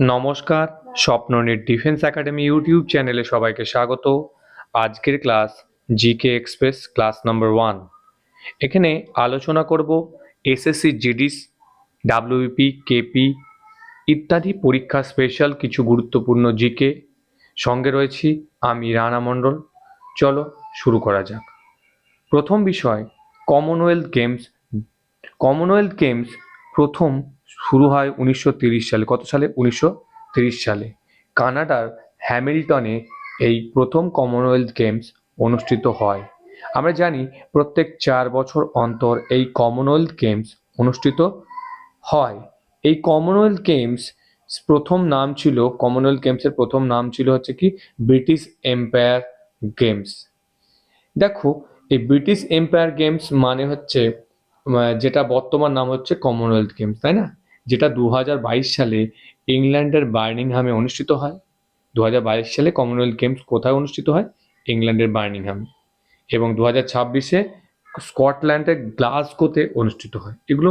নমস্কার স্বপ্ননেট defence academy YouTube চ্যানেলে সবাইকে স্বাগত। আজকের class GK express class number one. এখানে আলোচনা করব এসএসসি জিডিস, ডাব্লিউপি, কেপি ইত্যাদি পরীক্ষা স্পেশাল কিছু গুরুত্বপূর্ণ জিকে। সঙ্গে রয়েছি আমি রানা মণ্ডল। চলো শুরু করা যাক। প্রথম বিষয়, কমনওয়েলথ গেমস। কমনওয়েলথ গেমস প্রথম শুরু হয় উনিশশো সালে। কত সালে? উনিশশো সালে। কানাডার হ্যামিল্টনে এই প্রথম কমনওয়েলথ গেমস অনুষ্ঠিত হয়। আমরা জানি প্রত্যেক চার বছর অন্তর এই কমনওয়েলথ গেমস অনুষ্ঠিত হয়। এই কমনওয়েলথ গেমস প্রথম নাম ছিল কমনওয়েলথ গেমসের প্রথম নাম ছিল হচ্ছে কি? ব্রিটিশ এম্পায়ার গেমস দেখো, এই ব্রিটিশ এম্পায়ার গেমস মানে হচ্ছে যেটা বর্তমান নাম হচ্ছে কমনওয়েলথ গেমস তাই না? যেটা দু হাজার বাইশ সালে ইংল্যান্ডের বার্মিংহামে অনুষ্ঠিত হয়। দু হাজার বাইশ সালে কমনওয়েলথ গেমস কোথায় অনুষ্ঠিত হয়? ইংল্যান্ডের বার্মিংহামে এবং দু হাজার ছাব্বিশে স্কটল্যান্ডের গ্লাসগোতে অনুষ্ঠিত হয়। এগুলো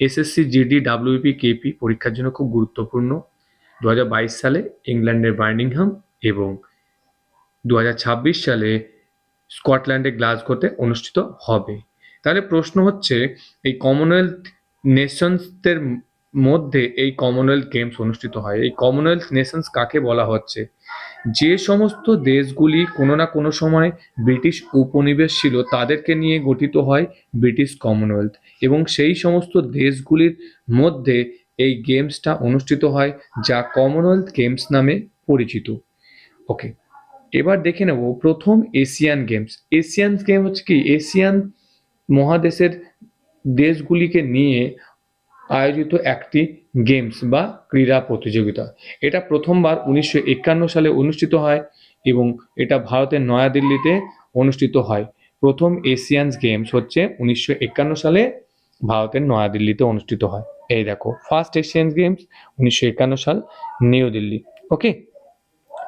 এসএসসি জিডি ডাব্লিউপি কেপি পরীক্ষার জন্য খুব গুরুত্বপূর্ণ। দু হাজার বাইশ সালে ইংল্যান্ডের বার্নিংহাম এবং দু হাজার ছাব্বিশ সালে স্কটল্যান্ডের গ্লাসগোতে অনুষ্ঠিত হবে। তাহলে প্রশ্ন হচ্ছে, এই কমনওয়েলথ নেশনসদের মধ্যে এই কমনওয়েলথ গেমস অনুষ্ঠিত হয়। এই কমনওয়েলথ নেশনস কাকে বলা হচ্ছে? যে সমস্ত দেশগুলি কোনো না কোনো সময় ব্রিটিশ উপনিবেশ ছিল, তাদেরকে নিয়ে গঠিত হয় ব্রিটিশ কমনওয়েলথ এবং সেই সমস্ত দেশগুলির মধ্যে এই গেমসটা অনুষ্ঠিত হয়, যা কমনওয়েলথ গেমস নামে পরিচিত। ওকে এবার দেখে নেব প্রথম এশিয়ান গেমস এশিয়ান গেম হচ্ছে কি? এশিয়ান মহাদেশের দেশগুলিকে নিয়ে আয়োজিত একটি গেমস বা ক্রীড়া প্রতিযোগিতা। এটা প্রথমবার উনিশশো একান্ন সালে অনুষ্ঠিত হয় এবং এটা ভারতের নয়াদিল্লিতে অনুষ্ঠিত হয়। প্রথম এশিয়ানস গেমস হচ্ছে উনিশশো একান্ন সালে ভারতের নয়াদিল্লিতে অনুষ্ঠিত হয়। এই দেখো, ফার্স্ট এশিয়ান গেমস উনিশশো একান্ন সাল নিউ দিল্লি। ওকে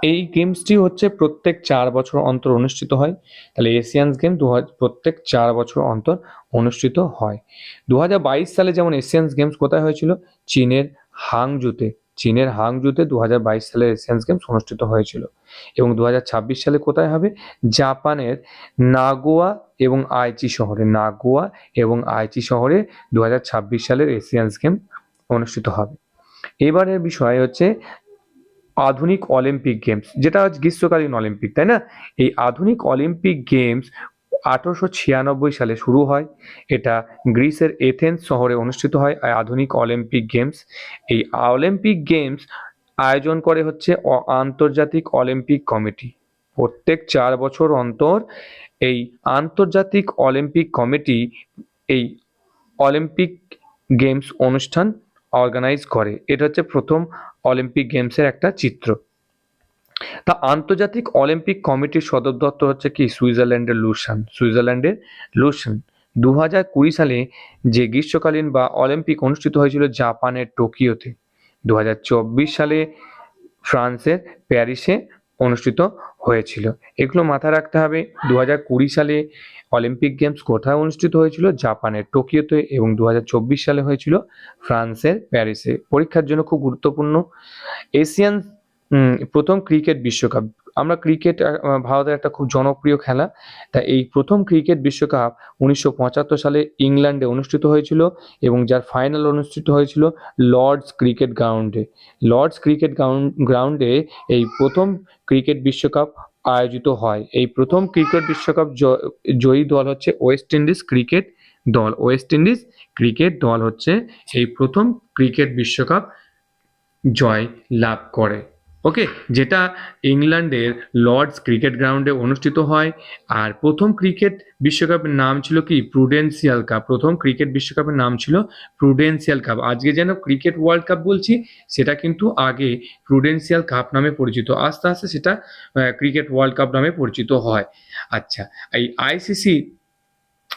এই গেমসটি হচ্ছে প্রত্যেক চার বছর অন্তর অনুষ্ঠিত হয়। তাহলে এশিয়ানস গেম দু হাজার- প্রত্যেক চার বছর অন্তর অনুষ্ঠিত হয়। দু হাজার বাইশ সালে যেমন এশিয়ানস গেমস কোথায় হয়েছিল? চীনের হাংজুতে চীনের হাংজুতে দু হাজার বাইশ সালে এশিয়ানস গেমস অনুষ্ঠিত হয়েছিল। এবং দু হাজার ছাব্বিশ সালে কোথায় হবে? জাপানের নাগোয়া এবং আইচি শহরে। নাগোয়া এবং আইচি শহরে দু হাজার ছাব্বিশ সালের এশিয়ানস গেম অনুষ্ঠিত হবে। এবারের বিষয় হচ্ছে আধুনিক অলিম্পিক গেমস, যেটা আজ গ্রীষ্মকালীন অলিম্পিক, তাই না? এই আধুনিক অলিম্পিক গেমস আঠারোশো ছিয়ানব্বই সালে শুরু হয়। এটা গ্রিসের এথেন্স শহরে অনুষ্ঠিত হয় আধুনিক অলিম্পিক গেমস। এই অলিম্পিক গেমস আয়োজন করে হচ্ছে আন্তর্জাতিক অলিম্পিক কমিটি। প্রত্যেক চার বছর অন্তর এই আন্তর্জাতিক অলিম্পিক কমিটি এই অলিম্পিক গেমস অনুষ্ঠান অর্গানাইজ করে। এটা হচ্ছে প্রথম অলিম্পিক গেমসের একটা চিত্র। তা আন্তর্জাতিক অলিম্পিক কমিটির সদর দপ্তর হচ্ছে কি? সুইজারল্যান্ডের লুসান সুইজারল্যান্ডের লুসান দু হাজার কুড়ি সালে যে গ্রীষ্মকালীন বা অলিম্পিক অনুষ্ঠিত হয়েছিল জাপানের টোকিওতে। দু হাজার চব্বিশ সালে ফ্রান্সের প্যারিসে অনুষ্ঠিত হয়েছিল। এগুলো মাথায় রাখতে হবে দু হাজার কুড়ি সালে অলিম্পিক গেমস কোথায় অনুষ্ঠিত হয়েছিল? জাপানের টোকিওতে এবং দু হাজার চব্বিশ সালে হয়েছিল ফ্রান্সের প্যারিসে। পরীক্ষার জন্য খুব গুরুত্বপূর্ণ। এশিয়ান প্রথম ক্রিকেট বিশ্বকাপ। আমরা ক্রিকেট ভারতের একটা খুব জনপ্রিয় খেলা। তা এই প্রথম ক্রিকেট বিশ্বকাপ উনিশশো পঁচাত্তর সালে ইংল্যান্ডে অনুষ্ঠিত হয়েছিল এবং যার ফাইনাল অনুষ্ঠিত হয়েছিল লর্ডস ক্রিকেট গ্রাউন্ডে। লর্ডস ক্রিকেট গ্রাউন্ডে এই প্রথম ক্রিকেট বিশ্বকাপ আয়োজিত হয়। এই প্রথম ক্রিকেট বিশ্বকাপ জয়ী দল হচ্ছে ওয়েস্ট ইন্ডিজ ক্রিকেট দল। ওয়েস্ট ইন্ডিজ ক্রিকেট দল হচ্ছে এই প্রথম ক্রিকেট বিশ্বকাপ জয় লাভ করে। ওকে যেটা ইংল্যান্ডের লর্ডস ক্রিকেট গ্রাউন্ডে অনুষ্ঠিত হয়, আর প্রথম ক্রিকেট বিশ্বকাপের নাম ছিল কি? প্রুডেন্সিয়াল কাপ প্রথম ক্রিকেট বিশ্বকাপের নাম ছিল প্রুডেন্সিয়াল কাপ আজকে যেন ক্রিকেট ওয়ার্ল্ড কাপ বলছি, সেটা কিন্তু আগে প্রুডেন্সিয়াল কাপ নামে পরিচিত। আস্তে আস্তে সেটা ক্রিকেট ওয়ার্ল্ড কাপ নামে পরিচিত হয়। আচ্ছা এই আইসিসি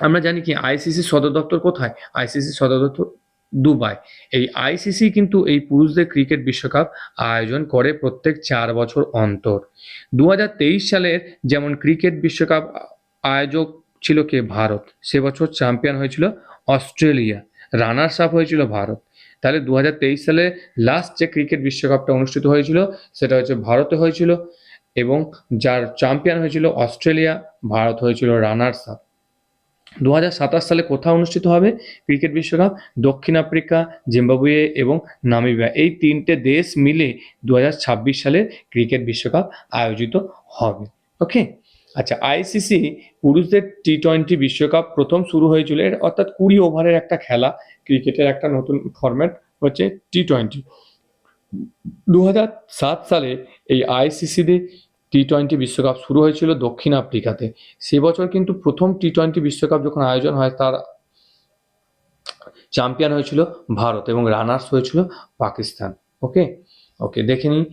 আমরা জানি কি আইসিসি সদর দপ্তর কোথায়? আইসিসি সদর দপ্তর দুবাই। এই আইসিসি কিন্তু এই পুরুষদের ক্রিকেট বিশ্বকাপ আয়োজন করে প্রত্যেক চার বছর অন্তর। দু হাজার তেইশ সালের যেমন ক্রিকেট বিশ্বকাপ আয়োজক ছিল কে ভারত, সে বছর চ্যাম্পিয়ন হয়েছিল অস্ট্রেলিয়া, রানার্স আপ হয়েছিল ভারত। তাহলে দু হাজার তেইশ সালে লাস্ট যে ক্রিকেট বিশ্বকাপটা অনুষ্ঠিত হয়েছিল, সেটা হচ্ছে ভারতে হয়েছিল এবং যার চ্যাম্পিয়ন হয়েছিল অস্ট্রেলিয়া, ভারত হয়েছিল রানার্স আপ। দু হাজার সাতাশ সালে কোথায় অনুষ্ঠিত হবে? ক্রিকেট বিশ্বকাপ, দক্ষিণ আফ্রিকা, জিম্বাবুয়ে এবং নামিবিয়া। এই তিনটে দেশ মিলে দু হাজার ছাব্বিশ সালে ক্রিকেট বিশ্বকাপ আয়োজিত হবে। ওকে? আচ্ছা আইসিসি পুরুষদের টি টোয়েন্টি বিশ্বকাপ প্রথম শুরু হয়েছিল। এর অর্থাৎ কুড়ি ওভারের একটা খেলা, ক্রিকেটের একটা নতুন ফরম্যাট হচ্ছে টি টোয়েন্টি দু সালে এই আইসিসিতে টি টোয়েন্টি বিশ্বকাপ শুরু হয়েছিল দক্ষিণ আফ্রিকাতে। সে বছর কিন্তু প্রথম টি টোয়েন্টি বিশ্বকাপ যখন আয়োজন হয়, তার চ্যাম্পিয়ন হয়েছিল ভারত এবং রানার্স হয়েছিল পাকিস্তান। ওকে? ওকে, দেখে নিই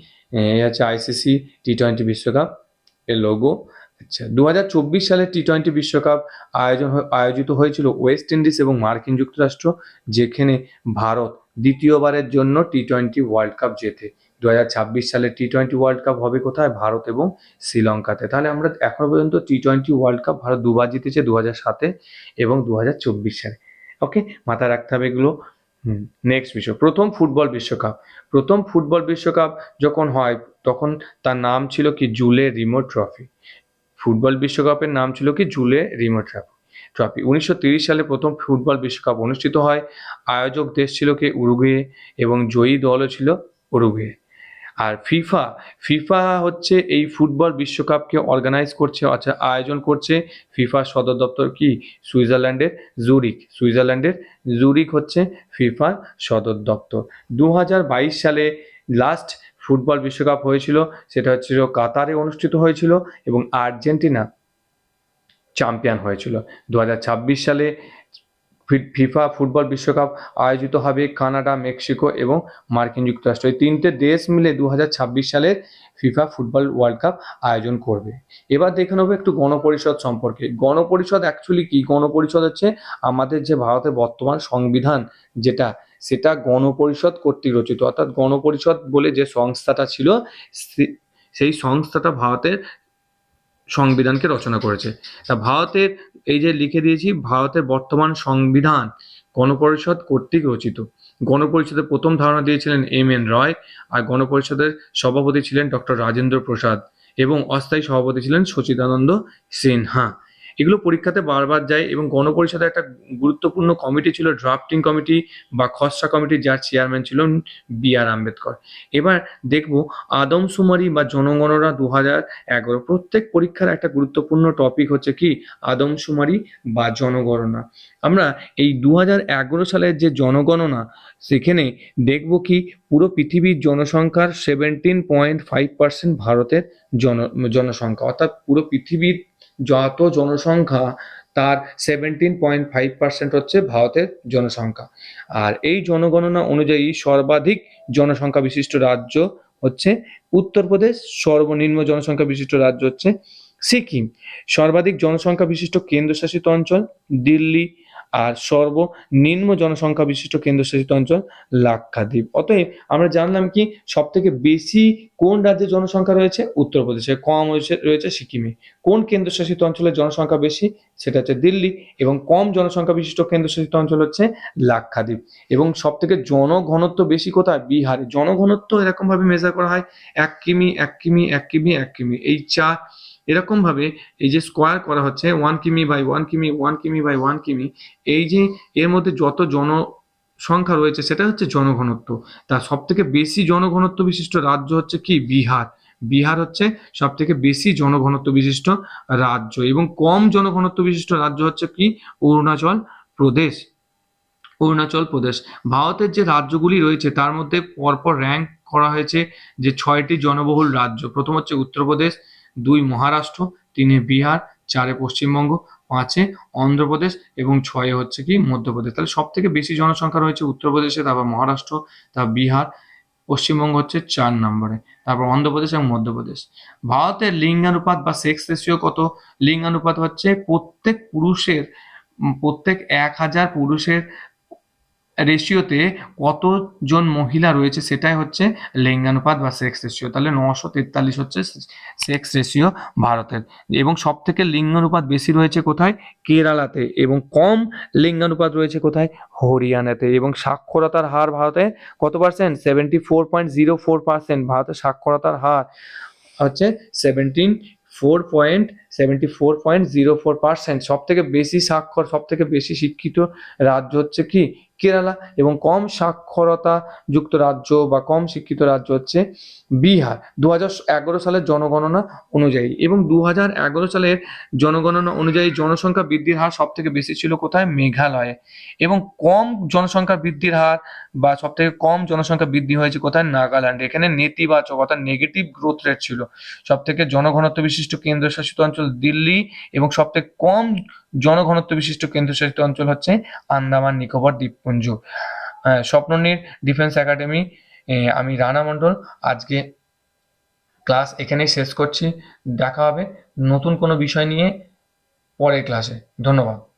হচ্ছে আইসিসি টি টোয়েন্টি বিশ্বকাপ এর লোগো আচ্ছা দু হাজার চব্বিশ সালে টি টোয়েন্টি বিশ্বকাপ আয়োজন আয়োজিত হয়েছিল ওয়েস্ট ইন্ডিজ এবং মার্কিন যুক্তরাষ্ট্র, যেখানে ভারত দ্বিতীয়বারের জন্য টি টোয়েন্টি ওয়ার্ল্ড কাপ জেতে। দু হাজার ছাব্বিশ সালে টি টোয়েন্টি ওয়ার্ল্ড কাপ হবে কোথায়? ভারত এবং শ্রীলঙ্কাতে। তাহলে আমরা এখনও পর্যন্ত T twenty world cup Bharat দুবার জিতেছে দু সাতে এবং দু হাজার চব্বিশ সালে। ওকে মাথায় রাখতে হবে এগুলো। নেক্সট বিশ্ব প্রথম ফুটবল বিশ্বকাপ। প্রথম ফুটবল বিশ্বকাপ যখন হয়, তখন তার নাম ছিল কি? Jules Rimet trophy. ফুটবল বিশ্বকাপের নাম ছিল কি? Jules Rimet trophy. ট্রফি। উনিশশো সালে প্রথম ফুটবল বিশ্বকাপ অনুষ্ঠিত হয়। আয়োজক দেশ ছিল কি? উরুগুয়ে এবং জয়ী দলও ছিল উরুগুয়ে। আর ফিফা ফিফা হচ্ছে এই ফুটবল বিশ্বকাপকে অর্গানাইজ করছে আচ্ছা আয়োজন করছে ফিফা সদর দপ্তর কি? সুইজারল্যান্ডের জুরিক সুইজারল্যান্ডের জুরিক হচ্ছে ফিফার সদর দপ্তর। দু হাজার বাইশ সালে লাস্ট ফুটবল বিশ্বকাপ হয়েছিল, সেটা হচ্ছিল কাতারে অনুষ্ঠিত হয়েছিল এবং আর্জেন্টিনা চ্যাম্পিয়ন হয়েছিল। দু হাজার ছাব্বিশ সালে ফিফা ফুটবল বিশ্বকাপ আয়োজিত হবে কানাডা, মেক্সিকো এবং মার্কিন যুক্তরাষ্ট্র। এই তিনটে দেশ মিলে দু হাজার ছাব্বিশ সালের ফিফা ফুটবল ওয়ার্ল্ড কাপ আয়োজন করবে। এবার দেখে নেব একটু গণপরিষদ সম্পর্কে। গণপরিষদ অ্যাকচুয়ালি কি? গণপরিষদ হচ্ছে আমাদের যে ভারতের বর্তমান সংবিধান যেটা, সেটা গণপরিষদ কর্তৃক রচিত। অর্থাৎ গণপরিষদ বলে যে সংস্থাটা ছিল সেই সংস্থাটা ভারতের সংবিধানকে রচনা করেছে। তা ভারতের এই যে লিখে দিয়েছি, ভারতের বর্তমান সংবিধান গণপরিষদ কর্তৃক রচিত। গণপরিষদের প্রথম ধারণা দিয়েছিলেন এম এন রয় আর গণপরিষদের সভাপতি ছিলেন ডক্টর রাজেন্দ্র প্রসাদ এবং অস্থায়ী সভাপতি ছিলেন সচিদানন্দ সিনহা। এগুলো পরীক্ষাতে বারবার যায় এবং গণপরিষদের একটা গুরুত্বপূর্ণ কমিটি ছিল, ড্রাফটিং কমিটি বা খসড়া কমিটি, যার চেয়ারম্যান ছিল বি আর আম্বেদকর। এবার দেখব আদমশুমারি বা জনগণনা দু হাজার এগারো, প্রত্যেক পরীক্ষার একটা গুরুত্বপূর্ণ টপিক হচ্ছে কি? আদমশুমারি বা জনগণনা। আমরা এই দু হাজার এগারো সালের যে জনগণনা, সেখানে দেখব কি পুরো পৃথিবীর জনসংখ্যার সেভেন্টিন পয়েন্ট ফাইভ পার্সেন্ট ভারতের জন, জনসংখ্যা, অর্থাৎ পুরো পৃথিবীর যত জনসংখ্যা, তার সেভেন্টিন পয়েন্ট ফাইভ পার্সেন্ট হচ্ছে ভারতের জনসংখ্যা। আর এই জনগণনা অনুযায়ী সর্বাধিক জনসংখ্যা বিশিষ্ট রাজ্য হচ্ছে উত্তরপ্রদেশ, সর্বনিম্ন জনসংখ্যা বিশিষ্ট রাজ্য হচ্ছে সিকিম। সর্বাধিক জনসংখ্যা বিশিষ্ট কেন্দ্রশাসিত অঞ্চল দিল্লি আর সর্বনিম্ন জনসংখ্যা বিশিষ্ট কেন্দ্রশাসিত অঞ্চল লাক্ষাদ্বীপ। অতএব আমরা জানলাম কি সব থেকে বেশি কোন রাজ্যে জনসংখ্যা রয়েছে? উত্তরপ্রদেশে কম রয়েছে সিকিমে। কোন কেন্দ্রশাসিত অঞ্চলের জনসংখ্যা বেশি? সেটা হচ্ছে দিল্লি এবং কম জনসংখ্যা বিশিষ্ট কেন্দ্রশাসিত অঞ্চল হচ্ছে লাক্ষাদ্বীপ। এবং সব থেকে জনঘনত্ব বেশি কোথায়? বিহারে। জনঘনত্ব এরকম ভাবে মেজার করা হয় এক কিমি এক কিমি এক কিমি এক কিমি। এই চার এরকম ভাবে এই যে স্কোয়ার করা হচ্ছে one km by one km one km by one km, এই যে এর মধ্যে যত জনসংখ্যা রয়েছে, সেটা হচ্ছে জনঘনত্ব। তার সব থেকে বেশি জনঘনত্ব বিশিষ্ট রাজ্য হচ্ছে কি? বিহার। বিহার হচ্ছে সব থেকে বেশি জনঘনত্ব বিশিষ্ট রাজ্য এবং কম জনঘনত্ব বিশিষ্ট রাজ্য হচ্ছে কি? অরুণাচল প্রদেশ। অরুণাচল প্রদেশ। ভারতের যে রাজ্যগুলি রয়েছে, তার মধ্যে পরপর র্যাঙ্ক করা হয়েছে যে ছয়টি জনবহুল রাজ্য। প্রথম হচ্ছে উত্তরপ্রদেশ দুই মহারাষ্ট্র, তিনে বিহার, চারে পশ্চিমবঙ্গ, পাঁচে অন্ধ্রপ্রদেশ এবং ছয়ে হচ্ছে কি মধ্যপ্রদেশ। তাহলে সব থেকে বেশি জনসংখ্যা রয়েছে উত্তরপ্রদেশে, তারপর মহারাষ্ট্র, তারপর বিহার, পশ্চিমবঙ্গ হচ্ছে চার নম্বরে, তারপর অন্ধ্রপ্রদেশ এবং মধ্যপ্রদেশ। ভারতের লিঙ্গানুপাত বা সেক্স রেশিও কত? লিঙ্গানুপাত হচ্ছে প্রত্যেক পুরুষের, প্রত্যেক এক হাজার পুরুষের রেশিওতে কতজন মহিলা রয়েছে সেটাই হচ্ছে লিঙ্গানুপাত বা সেক্স রেশিও তাহলে নশো তেতাল্লিশ হচ্ছে সেক্স রেশিও ভারতের। এবং সব থেকে লিঙ্গানুপাত বেশি রয়েছে কোথায়? কেরালাতে। এবং কম লিঙ্গানুপাত রয়েছে কোথায়? হরিয়ানাতে। এবং সাক্ষরতার হার ভারতে কত percent seventy four point zero four percent ভারতের সাক্ষরতার হার হচ্ছে seventeen four point seventy four point zero four percent সব থেকে বেশি স্বাক্ষর সব থেকে বেশি শিক্ষিত রাজ্য হচ্ছে কি? কেরালা এবং কম সাক্ষরতা যুক্ত রাজ্য বা কম শিক্ষিত রাজ্য হচ্ছে বিহার। দু হাজার এগারো সালের জনগণনা অনুযায়ী এবং দু হাজার এগারো সালের জনগণনা অনুযায়ী জনসংখ্যা বৃদ্ধির হার সব থেকে বেশি ছিল কোথায়? মেঘালয়ে। এবং কম জনসংখ্যা বৃদ্ধির হার বা সব থেকে কম জনসংখ্যা বৃদ্ধি হয়েছে কোথায়? নাগাল্যান্ডে। এখানে নেতিবাচক অর্থাৎ নেগেটিভ গ্রোথ রেট ছিল। সব থেকে জনঘনত্ব বিশিষ্ট কেন্দ্রশাসিত অঞ্চল দিল্লি এবং সব থেকে কম জনঘনত্ব বিশিষ্ট কেন্দ্রশাসিত অঞ্চল হচ্ছে আন্দামান, নিকোবর, দ্বীপপুঞ্জ। স্বপ্ননীর ডিফেন্স একাডেমি আমি রানা মণ্ডল। আজকে ক্লাস এখানেই শেষ করছি। দেখা হবে নতুন কোনো বিষয় নিয়ে পরের ক্লাসে। ধন্যবাদ।